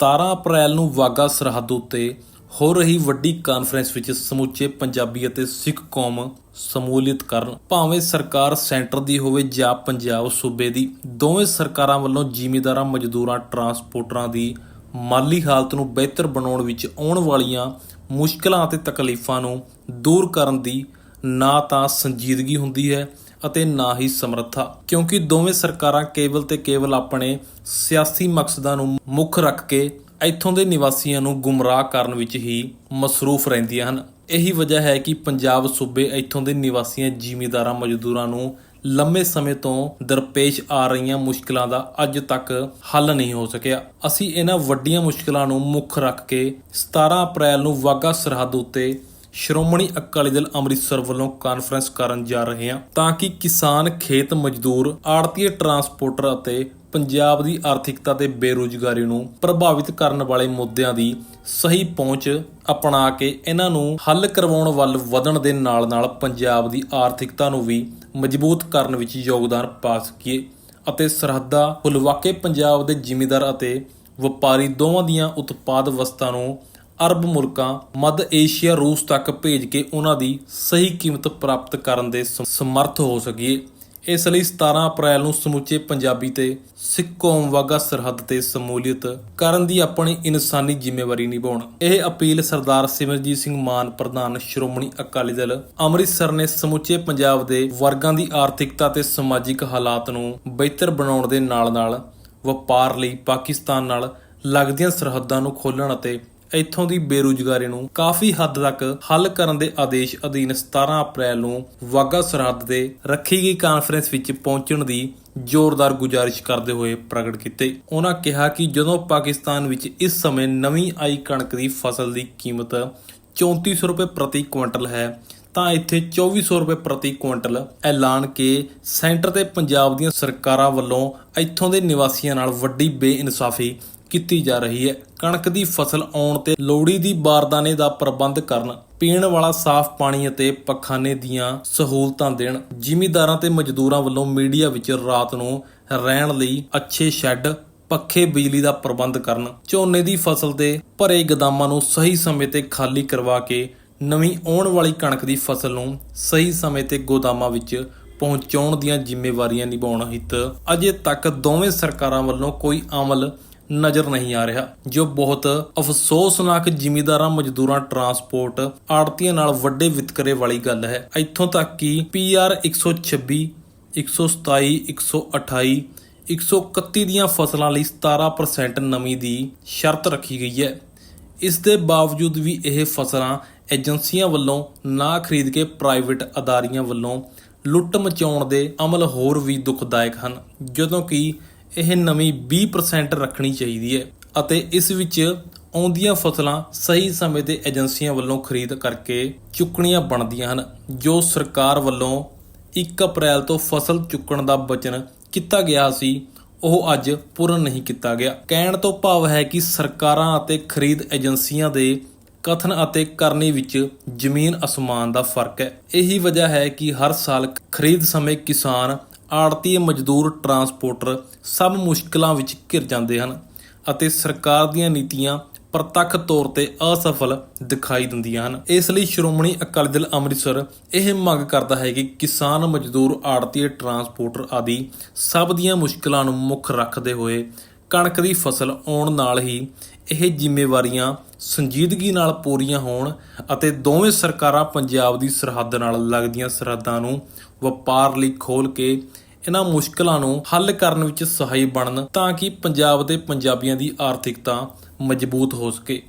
17 ਅਪ੍ਰੈਲ ਨੂੰ ਵਾਗਾ ਸਰਹੱਦ ਉੱਤੇ ਹੋ ਰਹੀ ਵੱਡੀ ਕਾਨਫਰੰਸ ਵਿੱਚ ਸਮੁੱਚੇ ਪੰਜਾਬੀ ਅਤੇ ਸਿੱਖ ਕੌਮ ਸਮੂਲੀਅਤ ਕਰਨ, ਭਾਵੇਂ ਸਰਕਾਰ ਸੈਂਟਰ ਦੀ ਹੋਵੇ ਜਾਂ ਪੰਜਾਬ ਸੂਬੇ ਦੀ, ਦੋਵੇਂ ਸਰਕਾਰਾਂ ਵੱਲੋਂ ਜ਼ਿਮੀਂਦਾਰਾਂ, ਮਜ਼ਦੂਰਾਂ, ਟਰਾਂਸਪੋਰਟਰਾਂ ਦੀ ਮਾਲੀ ਹਾਲਤ ਨੂੰ ਬਿਹਤਰ ਬਣਾਉਣ ਵਿੱਚ ਆਉਣ ਵਾਲੀਆਂ ਮੁਸ਼ਕਲਾਂ ਅਤੇ ਤਕਲੀਫਾਂ ਨੂੰ ਦੂਰ ਕਰਨ ਦੀ ਨਾ ਤਾਂ ਸੰਜੀਦਗੀ ਹੁੰਦੀ ਹੈ ਅਤੇ ਨਾ ਹੀ ਸਮਰੱਥਾ, ਕਿਉਂਕਿ ਦੋਵੇਂ ਸਰਕਾਰਾਂ ਕੇਵਲ ਤੇ ਕੇਵਲ ਆਪਣੇ ਸਿਆਸੀ ਮਕਸਦਾਂ ਨੂੰ ਮੁੱਖ ਰੱਖ ਕੇ ਇੱਥੋਂ ਦੇ ਨਿਵਾਸੀਆਂ ਨੂੰ ਗੁੰਮਰਾਹ ਕਰਨ ਵਿੱਚ ਹੀ ਮਸਰੂਫ ਰਹਿੰਦੀਆਂ ਹਨ। ਇਹੀ ਵਜ੍ਹਾ ਹੈ ਕਿ ਪੰਜਾਬ ਸੂਬੇ ਇੱਥੋਂ ਦੇ ਨਿਵਾਸੀਆਂ, ਜ਼ਿਮੀਂਦਾਰਾਂ, ਮਜ਼ਦੂਰਾਂ ਨੂੰ ਲੰਮੇ ਸਮੇਂ ਤੋਂ ਦਰਪੇਸ਼ ਆ ਰਹੀਆਂ ਮੁਸ਼ਕਲਾਂ ਦਾ ਅੱਜ ਤੱਕ ਹੱਲ ਨਹੀਂ ਹੋ ਸਕਿਆ। ਅਸੀਂ ਇਹਨਾਂ ਵੱਡੀਆਂ ਮੁਸ਼ਕਲਾਂ ਨੂੰ ਮੁੱਖ ਰੱਖ ਕੇ 17 ਅਪ੍ਰੈਲ ਨੂੰ ਵਾਗਾ ਸਰਹੱਦ ਉੱਤੇ ਸ਼੍ਰੋਮਣੀ ਅਕਾਲੀ ਦਲ ਅੰਮ੍ਰਿਤਸਰ ਵੱਲੋਂ ਕਾਨਫਰੰਸ ਕਰਨ ਜਾ ਰਹੇ ਹਾਂ ਤਾਂ ਕਿ ਕਿਸਾਨ, ਖੇਤ ਮਜ਼ਦੂਰ ਆੜਤੀਏ ਟਰਾਂਸਪੋਰਟਰ ਅਤੇ ਪੰਜਾਬ ਦੀ ਆਰਥਿਕਤਾ ਤੇ ਬੇਰੁਜ਼ਗਾਰੀ ਨੂੰ ਪ੍ਰਭਾਵਿਤ ਕਰਨ ਵਾਲੇ ਮੁੱਦਿਆਂ ਦੀ ਸਹੀ ਪਹੁੰਚ ਅਪਣਾ ਕੇ ਇਹਨਾਂ ਨੂੰ ਹੱਲ ਕਰਵਾਉਣ ਵੱਲ ਵਧਣ ਦੇ ਨਾਲ-ਨਾਲ ਪੰਜਾਬ ਦੀ ਆਰਥਿਕਤਾ ਨੂੰ ਵੀ ਮਜ਼ਬੂਤ ਕਰਨ ਵਿੱਚ ਯੋਗਦਾਨ ਪਾ ਸਕੀਏ ਅਤੇ ਸਰਹੱਦਾਂ, ਹੁਲਵਾਕੇ ਪੰਜਾਬ ਦੇ ਜ਼ਿਮੀਂਦਾਰ ਅਤੇ ਵਪਾਰੀ ਦੋਵਾਂ ਦੀਆਂ ਉਤਪਾਦ ਵਸਤਾਂ ਨੂੰ ਅਰਬ ਮੁਲਕਾਂ, ਮੱਧ ਏਸ਼ੀਆ, ਰੂਸ ਤੱਕ ਭੇਜ ਕੇ ਉਹਨਾਂ ਦੀ ਸਹੀ ਕੀਮਤ ਪ੍ਰਾਪਤ ਕਰਨ ਦੇ ਸਮਰੱਥ ਹੋ ਸਕੀਏ। ਇਸ ਲਈ 17 ਅਪ੍ਰੈਲ ਨੂੰ ਸਮੁੱਚੇ ਪੰਜਾਬੀ ਤੇ ਸਿੱਖ ਕੌਮ ਵਾਗਾ ਸਰਹੱਦ ਤੇ ਸਮੂਲੀਅਤ ਕਰਨ ਦੀ ਆਪਣੀ ਇਨਸਾਨੀ ਜ਼ਿੰਮੇਵਾਰੀ ਨਿਭਾਉਣ। ਇਹ ਅਪੀਲ ਸਰਦਾਰ ਸਿਮਰਜੀਤ ਸਿੰਘ ਮਾਨ, ਪ੍ਰਧਾਨ ਸ਼੍ਰੋਮਣੀ ਅਕਾਲੀ ਦਲ ਅੰਮ੍ਰਿਤਸਰ ਨੇ ਸਮੁੱਚੇ ਪੰਜਾਬ ਦੇ ਵਰਗਾਂ ਦੀ ਆਰਥਿਕਤਾ ਤੇ ਸਮਾਜਿਕ ਹਾਲਾਤ ਨੂੰ ਬਿਹਤਰ ਬਣਾਉਣ ਦੇ ਨਾਲ-ਨਾਲ ਵਪਾਰ ਲਈ ਪਾਕਿਸਤਾਨ ਨਾਲ ਲੱਗਦੀਆਂ ਸਰਹੱਦਾਂ ਨੂੰ ਖੋਲ੍ਹਣ ਅਤੇ ਇੱਥੋਂ ਦੀ ਬੇਰੁਜ਼ਗਾਰੀ ਨੂੰ ਕਾਫੀ ਹੱਦ ਤੱਕ ਹੱਲ ਕਰਨ ਦੇ ਆਦੇਸ਼ ਅਧੀਨ 17 ਅਪ੍ਰੈਲ ਨੂੰ ਵਾਗਾ ਸਰਹੱਦ ਤੇ ਰੱਖੀ ਗਈ ਕਾਨਫਰੰਸ ਵਿੱਚ ਪਹੁੰਚਣ ਦੀ ਜ਼ੋਰਦਾਰ ਗੁਜ਼ਾਰਿਸ਼ ਕਰਦੇ ਹੋਏ ਪ੍ਰਗਟ ਕੀਤੇ। ਉਹਨਾਂ ਕਿਹਾ ਕਿ ਜਦੋਂ ਪਾਕਿਸਤਾਨ ਵਿੱਚ ਇਸ ਸਮੇਂ ਨਵੀਂ ਆਈ ਕਣਕ ਦੀ ਫਸਲ ਦੀ ਕੀਮਤ 3400 ਰੁਪਏ ਪ੍ਰਤੀ ਕੁਇੰਟਲ ਹੈ, ਤਾਂ ਇੱਥੇ 2400 ਰੁਪਏ ਪ੍ਰਤੀ ਕੁਇੰਟਲ ਐਲਾਨ ਕੇ ਸੈਂਟਰ ਤੇ ਪੰਜਾਬ ਦੀਆਂ ਸਰਕਾਰਾਂ ਵੱਲੋਂ ਇੱਥੋਂ ਦੇ ਨਿਵਾਸੀਆਂ ਨਾਲ ਵੱਡੀ ਬੇਇਨਸਾਫੀ ਕੀਤੀ ਜਾ ਰਹੀ ਹੈ। ਕਣਕ ਦੀ ਫਸਲ ਆਉਣ ਤੇ ਲੋੜੀ ਦੀ ਬਾਰਦਾਨੇ ਦਾ ਪ੍ਰਬੰਧ ਕਰਨ, ਪੀਣ ਵਾਲਾ ਸਾਫ਼ ਪਾਣੀ ਅਤੇ ਪਖਾਨੇ ਦੀਆਂ ਸਹੂਲਤਾਂ ਦੇਣ, ਜ਼ਿਮੀਂਦਾਰਾਂ ਤੇ ਮਜ਼ਦੂਰਾਂ ਵੱਲੋਂ ਮੀਡੀਆ ਵਿੱਚ ਰਾਤ ਨੂੰ ਰਹਿਣ ਲਈ ਅੱਛੇ ਸ਼ੈੱਡ, ਪੱਖੇ ਬਿਜਲੀ ਦਾ ਪ੍ਰਬੰਧ ਕਰਨ, ਝੋਨੇ ਦੀ ਫਸਲ ਦੇ ਭਰੇ ਗਦਾਮਾਂ ਨੂੰ ਸਹੀ ਸਮੇਂ ਤੇ ਖਾਲੀ ਕਰਵਾ ਕੇ ਨਵੀਂ ਆਉਣ ਵਾਲੀ ਕਣਕ ਦੀ ਫਸਲ ਨੂੰ ਸਹੀ ਸਮੇਂ ਤੇ ਗੋਦਾਮਾਂ ਵਿੱਚ ਪਹੁੰਚਾਉਣ ਦੀਆਂ ਜ਼ਿੰਮੇਵਾਰੀਆਂ ਨਿਭਾਉਣ ਹਿੱਤ ਅਜੇ ਤੱਕ ਦੋਵੇਂ ਸਰਕਾਰਾਂ ਵੱਲੋਂ ਕੋਈ ਅਮਲ ਨਜ਼ਰ ਨਹੀਂ ਆ ਰਿਹਾ, ਜੋ ਬਹੁਤ ਅਫਸੋਸਨਾਕ ਜ਼ਿਮੀਦਾਰਾਂ, ਮਜ਼ਦੂਰਾਂ, ਟਰਾਂਸਪੋਰਟ ਆੜਤੀਆਂ ਨਾਲ ਵੱਡੇ ਵਿਤਕਰੇ ਵਾਲੀ ਗੱਲ ਹੈ। ਇੱਥੋਂ ਤੱਕ ਕਿ ਪੀਆਰ 126 127 128 131 ਦੀਆਂ ਫਸਲਾਂ ਲਈ 17% ਨਮੀ ਦੀ ਸ਼ਰਤ ਰੱਖੀ ਗਈ ਹੈ। ਇਸ ਦੇ ਬਾਵਜੂਦ ਵੀ ਇਹ ਫਸਲਾਂ ਏਜੰਸੀਆਂ ਵੱਲੋਂ ਨਾ ਖਰੀਦ ਕੇ ਪ੍ਰਾਈਵੇਟ ਅਦਾਰੀਆਂ ਵੱਲੋਂ ਲੁੱਟ ਮਚਾਉਣ ਦੇ ਅਮਲ ਹੋਰ ਵੀ ਦੁਖਦਾਇਕ ਹਨ, ਜਦੋਂ ਕਿ ਇਹ ਨਵੀਂ 20% ਰੱਖਣੀ ਚਾਹੀਦੀ ਹੈ ਅਤੇ ਇਸ ਵਿੱਚ ਆਉਂਦੀਆਂ ਫਸਲਾਂ ਸਹੀ ਸਮੇਂ ਤੇ ਏਜੰਸੀਆਂ ਵੱਲੋਂ ਖਰੀਦ ਕਰਕੇ ਚੁੱਕਣੀਆਂ ਬਣਦੀਆਂ ਹਨ, ਜੋ ਸਰਕਾਰ ਵੱਲੋਂ 1 ਅਪ੍ਰੈਲ ਤੋਂ ਫਸਲ ਚੁੱਕਣ ਦਾ ਵਚਨ ਕੀਤਾ ਗਿਆ ਸੀ, ਉਹ ਅੱਜ ਪੂਰਨ ਨਹੀਂ ਕੀਤਾ ਗਿਆ। ਕਹਿਣ ਤੋਂ ਭਾਵ ਹੈ ਕਿ ਸਰਕਾਰਾਂ ਅਤੇ ਖਰੀਦ ਏਜੰਸੀਆਂ ਦੇ ਕਥਨ ਅਤੇ ਕਰਨੀ ਵਿੱਚ ਜ਼ਮੀਨ ਅਸਮਾਨ ਦਾ ਫ਼ਰਕ ਹੈ। ਇਹੀ ਵਜ੍ਹਾ ਹੈ ਕਿ ਹਰ ਸਾਲ ਖਰੀਦ ਸਮੇਂ ਕਿਸਾਨ ਆੜਤੀ ਮਜ਼ਦੂਰ, ਟਰਾਂਸਪੋਰਟਰ ਸਭ ਮੁਸ਼ਕਲਾਂ ਵਿੱਚ ਘਿਰ ਜਾਂਦੇ ਹਨ ਅਤੇ ਸਰਕਾਰ ਦੀਆਂ ਨੀਤੀਆਂ ਪ੍ਰਤੱਖ ਤੌਰ ਤੇ ਅਸਫਲ ਦਿਖਾਈ ਦਿੰਦੀਆਂ ਹਨ। ਇਸ ਲਈ ਸ਼੍ਰੋਮਣੀ ਅਕਾਲੀ ਦਲ ਅੰਮ੍ਰਿਤਸਰ ਇਹ ਮੰਗ ਕਰਦਾ ਹੈ ਕਿ ਕਿਸਾਨ ਮਜ਼ਦੂਰ ਆੜਤੀ ਟਰਾਂਸਪੋਰਟਰ ਆਦਿ ਸਭ ਦੀਆਂ ਮੁਸ਼ਕਲਾਂ ਨੂੰ ਮੁੱਖ ਰੱਖਦੇ ਹੋਏ ਕਣਕ ਦੀ ਫਸਲ ਆਉਣ ਨਾਲ ਹੀ ਇਹ ਜ਼ਿੰਮੇਵਾਰੀਆਂ ਸੰਜੀਦਗੀ ਨਾਲ ਪੂਰੀਆਂ ਹੋਣ ਅਤੇ ਦੋਵੇਂ ਸਰਕਾਰਾਂ ਪੰਜਾਬ ਦੀ ਸਰਹੱਦ ਨਾਲ ਲੱਗਦੀਆਂ ਸਰਹੱਦਾਂ ਨੂੰ ਵਪਾਰ ਲਈ ਖੋਲ ਕੇ ਇਹਨਾਂ ਮੁਸ਼ਕਲਾਂ ਨੂੰ ਹੱਲ ਕਰਨ ਵਿੱਚ ਸਹਾਈ ਬਣਨ ਤਾਂ ਕਿ ਪੰਜਾਬ ਦੇ ਪੰਜਾਬੀਆਂ ਦੀ ਆਰਥਿਕਤਾ ਮਜ਼ਬੂਤ ਹੋ ਸਕੇ।